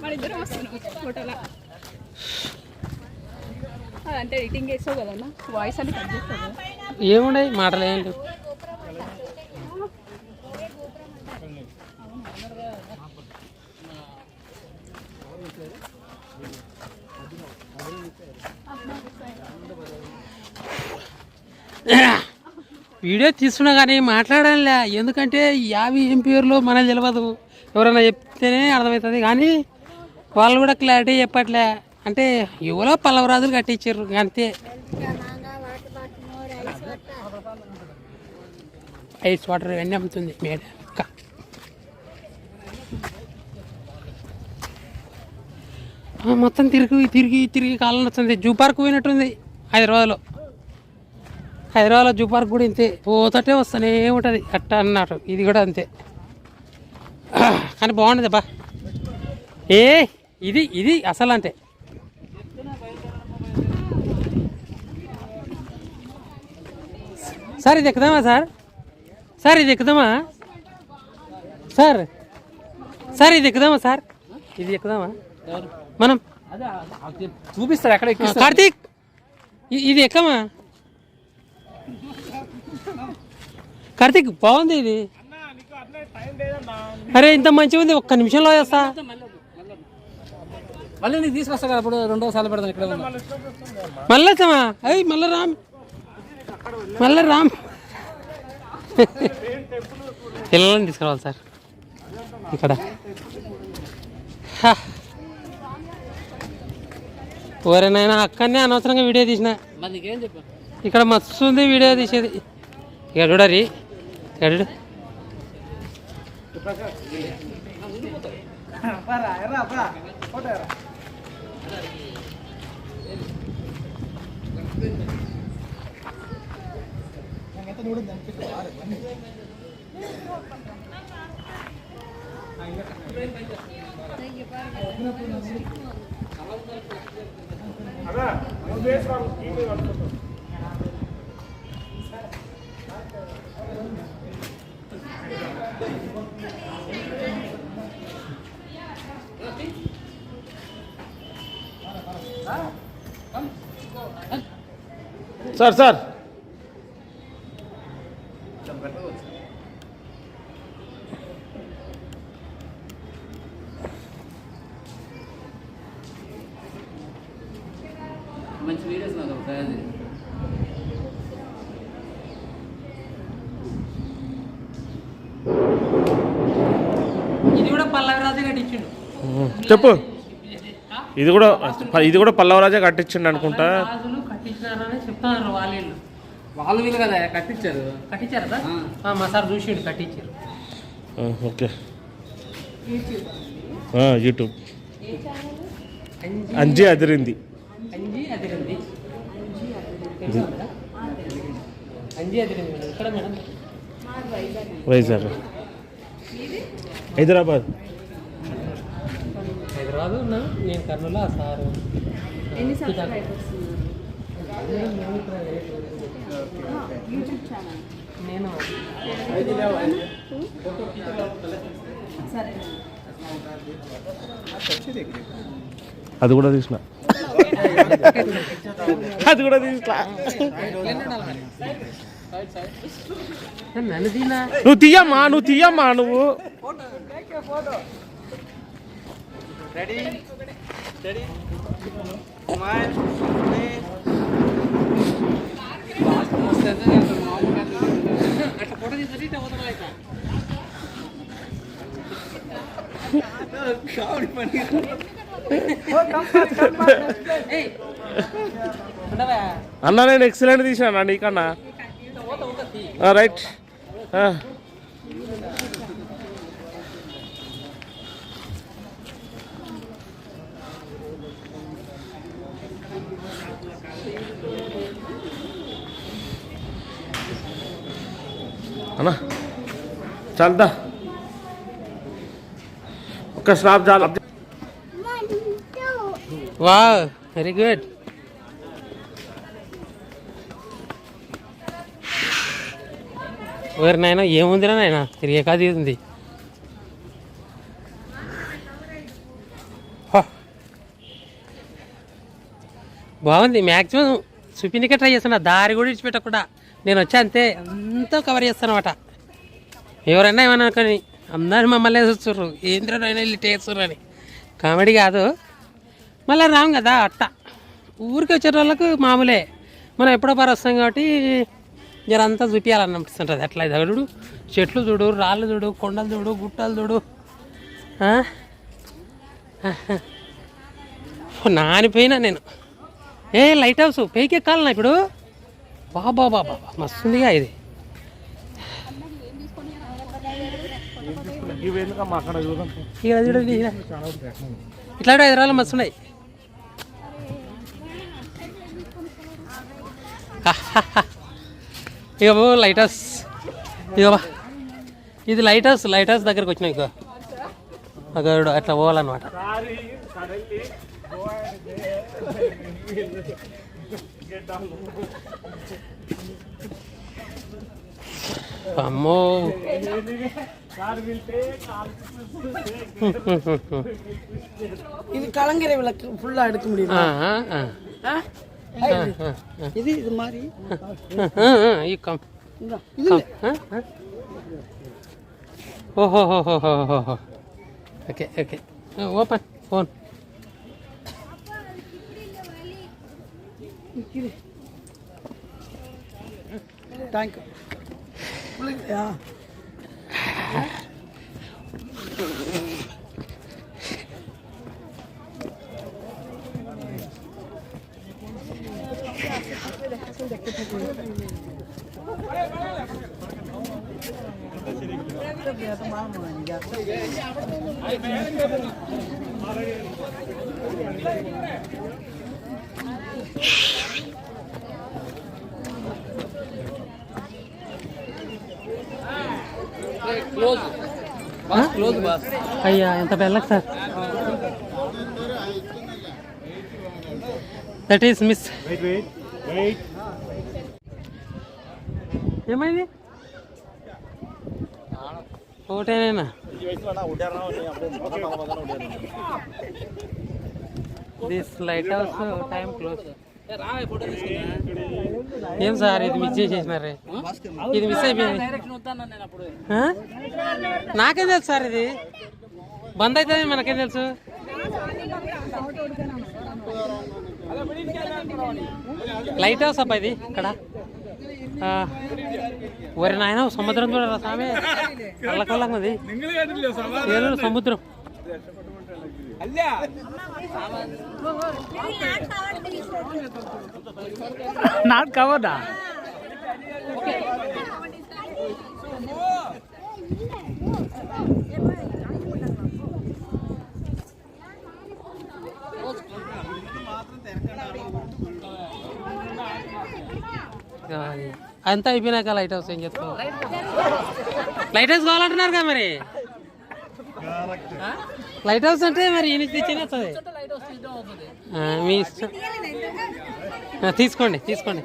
మన ఇద్దరం వస్తున్నాం అంటే ఎడిటింగ్ చేస్తావు కదన్నా? వాయిస్ అన్ని కట్ చేస్తావు ఏమున్నాయి మాటలు వీడియో తీసుకున్నా కానీ మాట్లాడాలి ఎందుకంటే యాభై ఎంపీఆర్లో మనం తెలియదు ఎవరైనా చెప్తే చెప్తేనే అర్థమవుతుంది. కానీ వాళ్ళు కూడా క్లారిటీ చెప్పట్లే. అంటే ఎవరో పల్లవరాజులు కట్టించారు అంతే. ఐస్ వాటర్ ఇవన్నీ అమ్ముతుంది మేడ అక్క మొత్తం తిరిగి తిరిగి తిరిగి కాలం వస్తుంది. జూ పార్క్ పోయినట్టుంది హైదరాబాద్లో. హైదరాబాద్లో జూ పార్క్ కూడా ఇంతే. పోతటే వస్తూనే ఉంటుంది. అట్ట అన్నట్టు. ఇది కూడా అంతే. కానీ బాగుండదు బా ఏ ఇది ఇది అసలు అంటే. సార్ ఇది ఎక్కుదామా సార్? సార్ ఇది ఎక్కుదామా? సార్ సార్ ఇది ఎక్కుదామా సార్? ఇది ఎక్కుదామా? మనం చూపిస్తారు ఎక్కడ కార్తీక్ ఇది ఎక్కమా? కార్తీక్ బాగుంది ఇది. అరే ఇంత మంచిగా ఉంది ఒక్క నిమిషంలో వేస్తా మళ్ళీ నీకు తీసుకొస్తా కదా ఇప్పుడు రెండో సార్లు పెడతాను ఇక్కడ మళ్ళీ వచ్చామా అయ్యి మళ్ళీ రామ్. మళ్ళీ రామ్. పిల్లలని తీసుకురావాలి సార్. ఇక్కడ. ఎవరైనా అక్కడనే అనవసరంగా వీడియో తీసిన. ఇక్కడ మస్తు ఉంది వీడియో తీసేది. ఇక చూడరి. ఇక్కడ Para, era, para, para, para, para, para, para, para, para, para, para, para, para, para, sir sir. మంచి వీడియోస్ నాకు అది. ఇది. కూడా పల్లవి రాజే కట్టించిండు చెప్పు. ఇది కూడా ఇది కూడా పల్లవరాజే కట్టించండి అనుకుంటా. చెప్తున్నారు వాళ్ళు వాళ్ళు వీళ్ళు కదా కట్టించారు. మా సార్ చూసిండు కట్టించారు. ఓకే. యూట్యూబ్. అంజి. అంజీ అదిరింది. అంజి అదిరింది. తెలుసా మేడం? అంజి అదిరింది మేడం. ఇక్కడ మేడం? వైజాగ్. హైదరాబాద్. హైదరాబాద్ ఉన్నా నేను కర్నూలు ఆ సారు. ఎన్ని సబ్స్క్రైబర్స్ యూట్యూబ్ ఛానల్ నేను. సరే అది కూడా తీసిన. అది కూడా తీసిన. నన్ను దీనా నువ్వు తీయమ్మా నువ్వు తీయమ్మా నువ్వు అట్లా ఫోటో తీసుకొని ఇట్లా పోతాం ఇట్లా ఏయ్, ఉండవా? అన్న నేను ఎక్సలెంట్ తీసిన నీకన్నా పోతా, है ना चलता ओके చాలదా जाल స్నాప్ చాలు. Wow very good. నాయన ఏముందిరా నాయన? తిరిగే కాదు ఉంది బాగుంది. మ్యాక్సిమం చూపినికే ట్రై చేస్తున్నా. దారి కూడా ఇచ్చిపెట్టకుండా నేను వచ్చాంతే అంతే అంతా కవర్ చేస్తాను అనమాట ఎవరన్నా ఏమన్నా అనుకొని అందరు మమ్మల్ని చూస్తుర్రు. ఏంద్ర వెళ్ళి టేస్తుర్రు అని. కామెడీ కాదు. మళ్ళీ రాము కదా అట్ట ఊరికి వచ్చే వాళ్ళకు మామూలే. మనం ఎప్పుడో పారు వస్తాం కాబట్టి జరంతా చూపించాలనిపిస్తుంటుంది అట్లా ఇది చూడు. చెట్లు చూడు రాళ్ళు చూడు కొండలు చూడు గుట్టలు చూడు. నానిపోయినా నేను. ఏ లైట్ హౌస్ పైకి ఎక్కాలన్నా ఇప్పుడు? బాబా బాబా మస్తుందిగా ఇది. ఇక హైదరాబాద్ మస్తు ఉన్నాయి ఇక లైటర్స్ లైట్ ఇక ఇది లైట్ లైటర్స్ లైట్ దగ్గరకు వచ్చినాయి ఇక అక్కడ అట్లా పోవాలన్నమాట. అమ్మో இது கலங்கரை விளக்கு ஃபுல்லா எடுக்க முடியும் ఆ, ఆ, ఆ. ஆ? ఆ, ఆ, ఆ. இது இது மாதிரி ఆ, ఆ, ఈ కమ్ இந்தா. thank you பிள்ளைங்கயா Thank you. అయ్యా ఎంత బెల్లక్ సార్ దట్ ఈస్ మిస్ ఏమైంది ఒకటేనేనా this lighthouse time close రావే ఫోటో తీసుకున్నా ఏం సార్ ఇది మిస్ చేసేసినారే ఇది మిస్ అయిపోయింది. డైరెక్షన్ వద్దాను నేను అప్పుడు. ఆ? నాకేం తెలుసు సార్ ఇది? బంద్ అవుతుంది మనకేం తెలుసు? లైట్ హౌస్ అబ్బా ఇది ఇక్కడ. ఆ, ఒరి నాయన సముద్రం చూడరా స్వామి? కళ్ళకల్లంగా ఉంది. ఏలూరు సముద్రం. నాట్ కవర్డా? అంత అయిపోయినాక లైట్ హౌస్ ఏం చెప్తాం లైట్ హౌస్ కావాలంటున్నారు కదా మరి? లైట్ హౌస్ అంటే మరి ఈయన తెచ్చిన వస్తుంది? మీ ఇష్టం. తీసుకోండి తీసుకోండి.